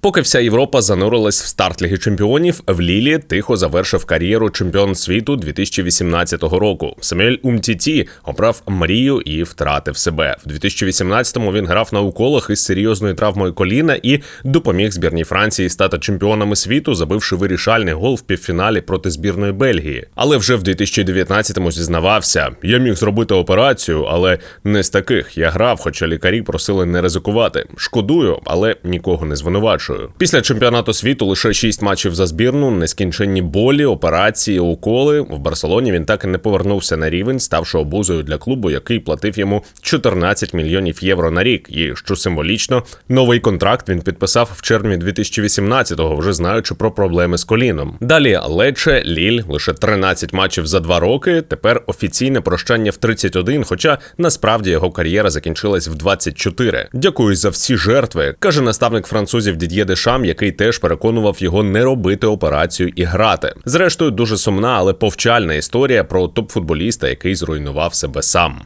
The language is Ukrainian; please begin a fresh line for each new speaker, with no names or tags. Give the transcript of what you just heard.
Поки вся Європа занурилась в старт Ліги Чемпіонів, в Лілі тихо завершив кар'єру чемпіон світу 2018 року. Самюель Умтіті обрав мрію і втратив себе. В 2018-му він грав на уколах із серйозною травмою коліна і допоміг збірній Франції стати чемпіонами світу, забивши вирішальний гол в півфіналі проти збірної Бельгії. Але вже в 2019-му зізнавався: я міг зробити операцію, але не з таких. Я грав, хоча лікарі просили не ризикувати. Шкодую, але нікого не звинувачую. Після чемпіонату світу лише шість матчів за збірну, нескінченні болі, операції, уколи. В Барселоні він так і не повернувся на рівень, ставши обузою для клубу, який платив йому 14 мільйонів євро на рік. І що символічно, новий контракт він підписав в червні 2018-го, вже знаючи про проблеми з коліном. Далі Лече, Ліль, лише 13 матчів за два роки. Тепер офіційне прощання в 31, хоча насправді його кар'єра закінчилась в 24. Дякую за всі жертви, каже наставник французів Дід'є Дешам, який теж переконував його не робити операцію і грати. Зрештою, дуже сумна, але повчальна історія про топ-футболіста, який зруйнував себе сам.